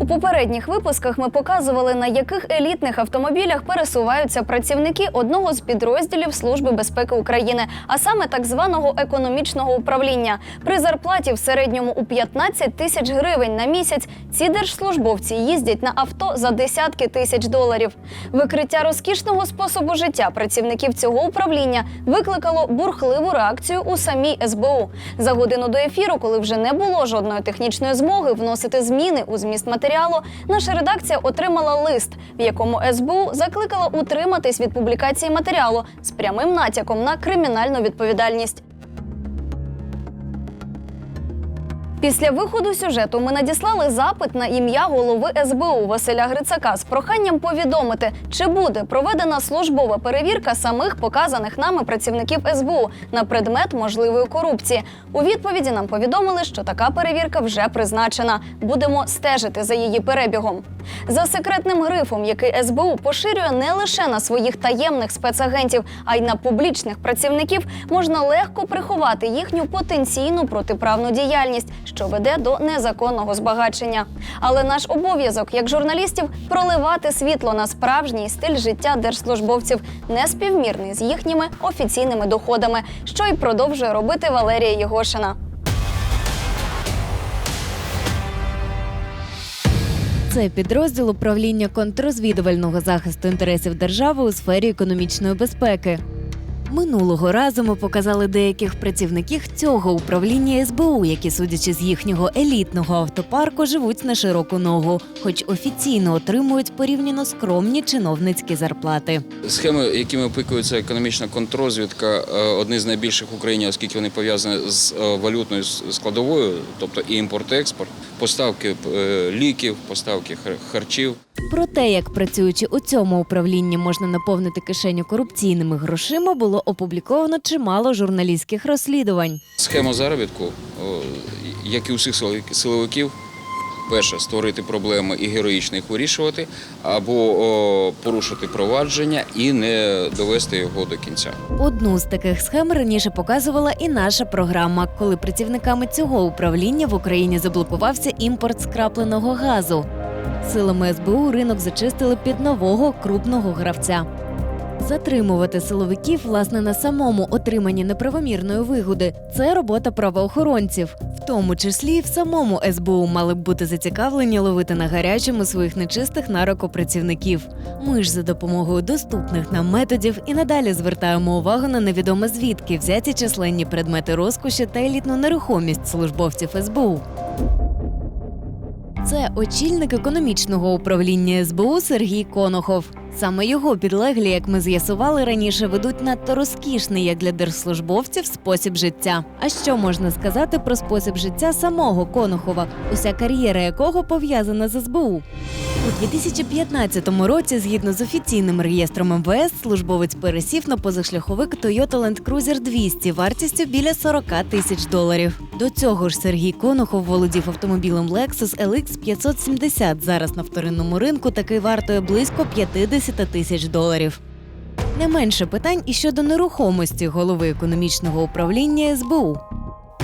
У попередніх випусках ми показували, на яких елітних автомобілях пересуваються працівники одного з підрозділів Служби безпеки України, а саме так званого економічного управління. При зарплаті в середньому у 15 тисяч гривень на місяць ці держслужбовці їздять на авто за десятки тисяч доларів. Викриття розкішного способу життя працівників цього управління викликало бурхливу реакцію у самій СБУ. За годину до ефіру, коли вже не було жодної технічної змоги вносити зміни у зміст матеріалу, наша редакція отримала лист, в якому СБУ закликала утриматись від публікації матеріалу з прямим натяком на кримінальну відповідальність. Після виходу сюжету ми надіслали запит на ім'я голови СБУ Василя Грицака з проханням повідомити, чи буде проведена службова перевірка самих показаних нами працівників СБУ на предмет можливої корупції. У відповіді нам повідомили, що така перевірка вже призначена. Будемо стежити за її перебігом. За секретним грифом, який СБУ поширює не лише на своїх таємних спецагентів, а й на публічних працівників, можна легко приховати їхню потенційну протиправну діяльність, що веде до незаконного збагачення. Але наш обов'язок як журналістів проливати світло на справжній стиль життя держслужбовців, неспівмірний з їхніми офіційними доходами, що й продовжує робити Валерія Єгошина. Це підрозділ управління контррозвідувального захисту інтересів держави у сфері економічної безпеки. Минулого разу ми показали деяких працівників цього управління СБУ, які, судячи з їхнього елітного автопарку, живуть на широку ногу, хоч офіційно отримують порівняно скромні чиновницькі зарплати. Схеми, якими опікується економічна контррозвідка, е, одні з найбільших в Україні, оскільки вони пов'язані з е, валютною складовою, тобто і імпорт-експорт, поставки е, ліків, поставки хар- харчів. Про те, як працюючи у цьому управлінні можна наповнити кишеню корупційними грошима, було опубліковано чимало журналістських розслідувань. Схема заробітку, як і у всіх силовиків, перше створити проблеми і героїчно їх вирішувати, або порушити провадження і не довести його до кінця. Одну з таких схем раніше показувала і наша програма, коли працівниками цього управління в Україні заблокувався імпорт скрапленого газу. Силами СБУ ринок зачистили під нового крупного гравця. Затримувати силовиків, власне, на самому отриманні неправомірної вигоди це робота правоохоронців. В тому числі в самому СБУ мали б бути зацікавлені ловити на гарячому своїх нечистих нарокопрацівників. Ми ж за допомогою доступних нам методів і надалі звертаємо увагу на невідомо звідки взяті численні предмети розкоші та елітну нерухомість службовців СБУ. Це очільник економічного управління СБУ Сергій Конохов. Саме його підлеглі, як ми з'ясували раніше, ведуть надто розкішний як для держслужбовців спосіб життя. А що можна сказати про спосіб життя самого Конохова, уся кар'єра якого пов'язана з СБУ? У 2015 році, згідно з офіційним реєстром МВС, службовець пересів на позашляховик Toyota Land Cruiser 200 вартістю біля 40 тисяч доларів. До цього ж Сергій Конохов володів автомобілем Lexus LX 570. Зараз на вторинному ринку такий вартує близько 50 тисяч доларів. Не менше питань і щодо нерухомості голови економічного управління СБУ.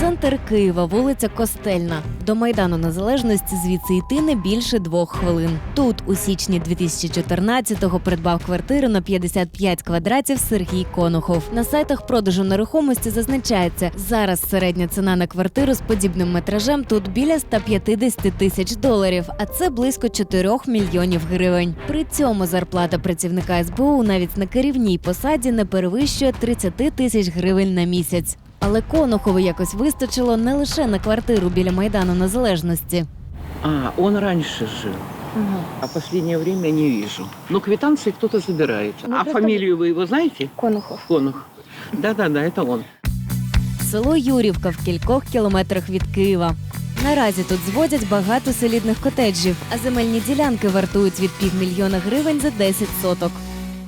Центр Києва, вулиця Костельна. До Майдану Незалежності звідси йти не більше двох хвилин. Тут у січні 2014-го придбав квартиру на 55 квадратів Сергій Конохов. На сайтах продажу нерухомості зазначається, зараз середня ціна на квартиру з подібним метражем тут біля 150 тисяч доларів, а це близько 4 мільйонів гривень. При цьому зарплата працівника СБУ навіть на керівній посаді не перевищує 30 тисяч гривень на місяць. Але Конохову якось вистачило не лише на квартиру біля Майдану Незалежності. А, он раньше жил. А последнее время не вижу. Но квитанции кто-то забирает. Ну, а просто- фамилию вы его знаете? Конухов. Конух. Да-да-да, это он. Село Юрівка в кількох кілометрах від Києва. Наразі тут зводять багато солідних котеджів, а земельні ділянки вартують від півмільйона гривень за 10 соток.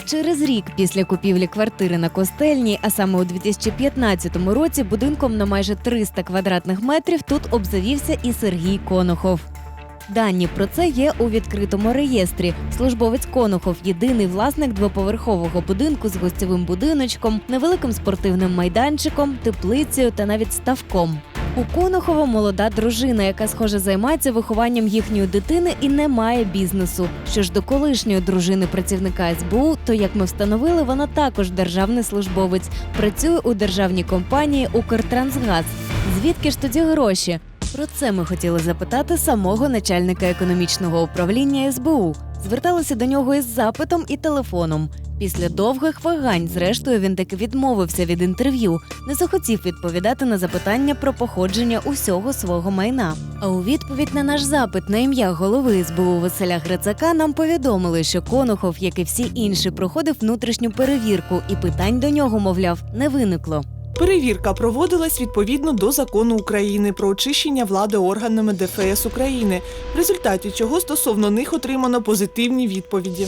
Через рік після купівлі квартири на Костельній, а саме у 2015 році, будинком на майже 300 квадратних метрів тут обзавівся і Сергій Конохов. Дані про це є у відкритому реєстрі. Службовець Конохов єдиний власник двоповерхового будинку з гостьовим будиночком, невеликим спортивним майданчиком, теплицею та навіть ставком. У Конохова молода дружина, яка схоже займається вихованням їхньої дитини і не має бізнесу. Що ж до колишньої дружини працівника СБУ, то як ми встановили, вона також державний службовець, працює у державній компанії Укртрансгаз. Звідки ж тоді гроші? Про це ми хотіли запитати самого начальника економічного управління СБУ. Зверталися до нього із запитом і телефоном. Після довгих вагань, зрештою, він таки відмовився від інтерв'ю, не захотів відповідати на запитання про походження усього свого майна. А у відповідь на наш запит на ім'я голови СБУ Василя Грицака нам повідомили, що Конохов, як і всі інші, проходив внутрішню перевірку, і питань до нього, мовляв, не виникло. Перевірка проводилась відповідно до закону України про очищення влади органами ДФС України, в результаті чого стосовно них отримано позитивні відповіді.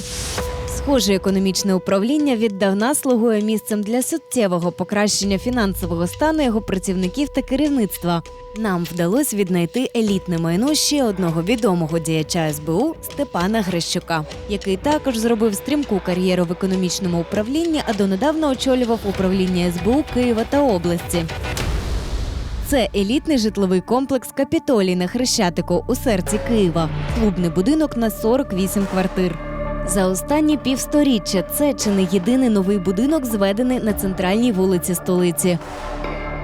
Схоже, економічне управління віддавна слугує місцем для суттєвого покращення фінансового стану його працівників та керівництва. Нам вдалося віднайти елітне майно ще одного відомого діяча СБУ Степана Грищука, який також зробив стрімку кар'єру в економічному управлінні, а донедавна очолював управління СБУ Києва та області. Це елітний житловий комплекс Капітолій на Хрещатику у серці Києва. Клубний будинок на 48 квартир. За останні півсторіччя це чи не єдиний новий будинок, зведений на центральній вулиці столиці.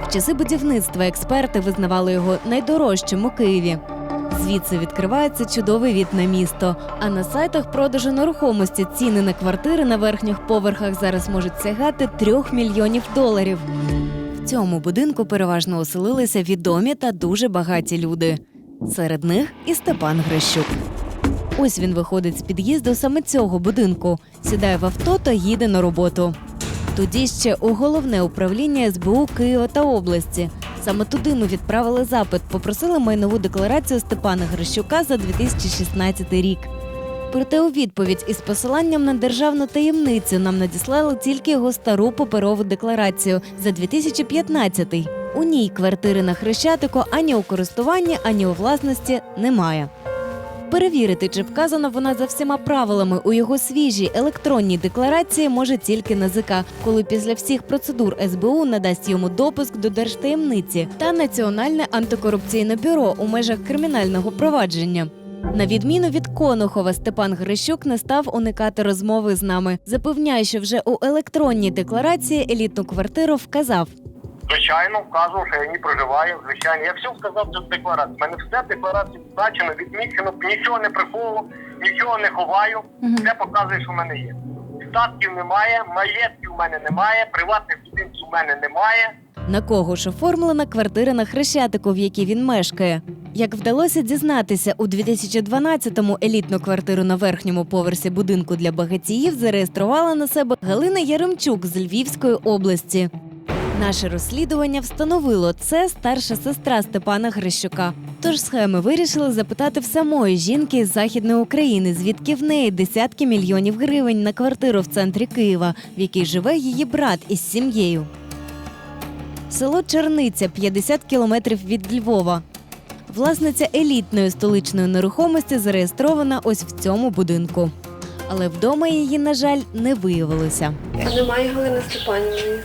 В часи будівництва експерти визнавали його найдорожчим у Києві. Звідси відкривається чудовий від на місто. А на сайтах продажу нерухомості ціни на квартири на верхніх поверхах зараз можуть сягати трьох мільйонів доларів. В цьому будинку переважно оселилися відомі та дуже багаті люди. Серед них і Степан Грищук. Ось він виходить з під'їзду саме цього будинку, сідає в авто та їде на роботу. Тоді ще у головне управління СБУ Києва та області. Саме туди ми відправили запит, попросили майнову декларацію Степана Грищука за 2016 рік. Проте у відповідь із посиланням на державну таємницю нам надіслали тільки його стару паперову декларацію за 2015. У ній квартири на Хрещатику ані у користуванні, ані у власності немає. Перевірити, чи вказана вона за всіма правилами у його свіжій електронній декларації може тільки НАЗК, коли після всіх процедур СБУ надасть йому допуск до держтаємниці та Національне антикорупційне бюро у межах кримінального провадження. На відміну від Конохова, Степан Грищук не став уникати розмови з нами. Запевняє, що вже у електронній декларації елітну квартиру вказав. Звичайно, вказував, що я в ній проживаю. Звичайно, я все вказав в декларації. У мене все в декларації відмічено, нічого не приховував, нічого не ховаю. Все показує, що в мене є. Статків немає, маєтків в мене немає, приватних будинків в мене немає. На кого ж оформлена квартира на Хрещатику, в якій він мешкає? Як вдалося дізнатися, у 2012-му елітну квартиру на верхньому поверсі будинку для багатіїв зареєструвала на себе Галина Яремчук з Львівської області. Наше розслідування встановило це старша сестра Степана Грищука. Тож схеми вирішили запитати в самої жінки з західної України, звідки в неї десятки мільйонів гривень на квартиру в центрі Києва, в якій живе її брат із сім'єю. Село Черниця 50 кілометрів від Львова. Власниця елітної столичної нерухомості зареєстрована ось в цьому будинку. Але вдома її, на жаль, не виявилося. А немає Галини Степанівної.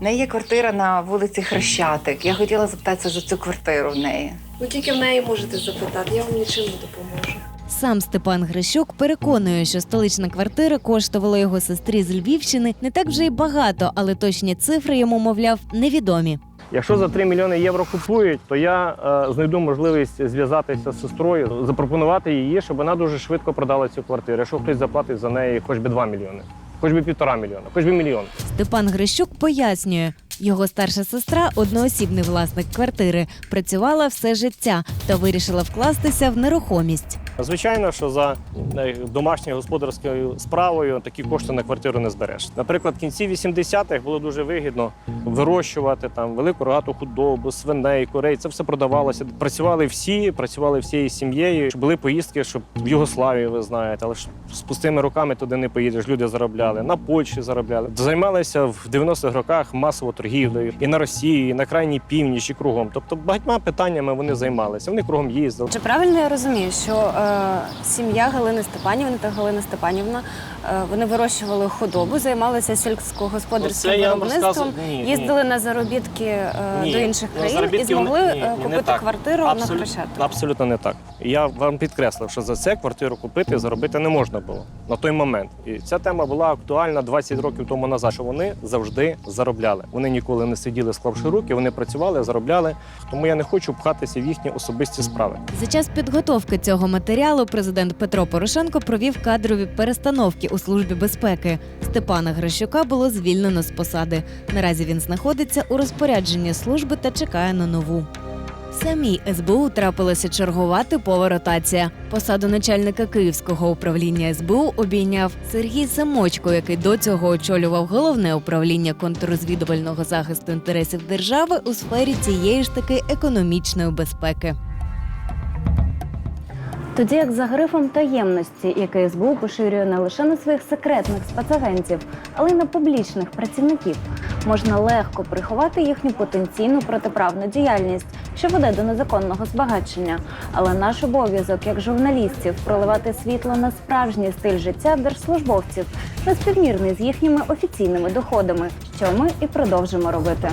В неї є квартира на вулиці Хрещатик. Я хотіла запитатися за цю квартиру в неї. Ну тільки в неї можете запитати, я вам нічим не допоможу. Сам Степан Грищук переконує, що столична квартира коштувала його сестрі з Львівщини не так вже й багато, але точні цифри йому, мовляв, невідомі. Якщо за 3 мільйони євро купують, то я е, знайду можливість зв'язатися з сестрою, запропонувати її, щоб вона дуже швидко продала цю квартиру. Якщо хтось заплатить за неї хоч би 2 мільйони, хоч би півтора мільйона, хоч би мільйон. Степан Грищук пояснює, його старша сестра, одноосібний власник квартири, працювала все життя та вирішила вкластися в нерухомість. Звичайно, що за е, домашньою господарською справою такі кошти на квартиру не збереш. Наприклад, в кінці 80-х було дуже вигідно вирощувати там велику рогату худобу, свиней, курей. Це все продавалося. Працювали всі, працювали всією сім'єю. Були поїздки, щоб в Югославію, ви знаєте, але ж з пустими руками туди не поїдеш. Люди заробляли на Польщі заробляли. Займалися в 90-х роках масово торгівлею і на Росії, і на крайній північ, і кругом. Тобто багатьма питаннями вони займалися. Вони кругом їздили. Чи правильно я розумію, що е, сім'я Галини Степанівни та Галина Степанівна. Е, вони вирощували худобу, займалися сільськогосподарським Оце я вам виробництвом, розказую. Ні, ні. їздили на заробітки е, Ні, до інших на країн і заробітки вони- змогли ні, е, ні, не купити так. квартиру на Абсолютно- Хрещатику. Абсолютно не так. Я вам підкреслив, що за це квартиру купити і заробити не можна було на той момент. І ця тема була актуальна 20 років тому назад, що вони завжди заробляли. Вони ніколи не сиділи, склавши руки, вони працювали, заробляли. Тому я не хочу пхатися в їхні особисті справи. За час підготовки цього матеріалу президент Петро Порошенко провів кадрові перестановки у службі безпеки. Степана Грищука було звільнено з посади. Наразі він знаходиться у розпорядженні служби та чекає на нову. Самій СБУ трапилася чергова типова ротація. Посаду начальника Київського управління СБУ обійняв Сергій Самочко, який до цього очолював головне управління контррозвідувального захисту інтересів держави у сфері цієї ж таки економічної безпеки. Тоді як за грифом таємності, який СБУ поширює не лише на своїх секретних спецагентів, але й на публічних працівників, можна легко приховати їхню потенційну протиправну діяльність, що веде до незаконного збагачення. Але наш обов'язок як журналістів проливати світло на справжній стиль життя держслужбовців, неспівмірний з їхніми офіційними доходами, що ми і продовжимо робити.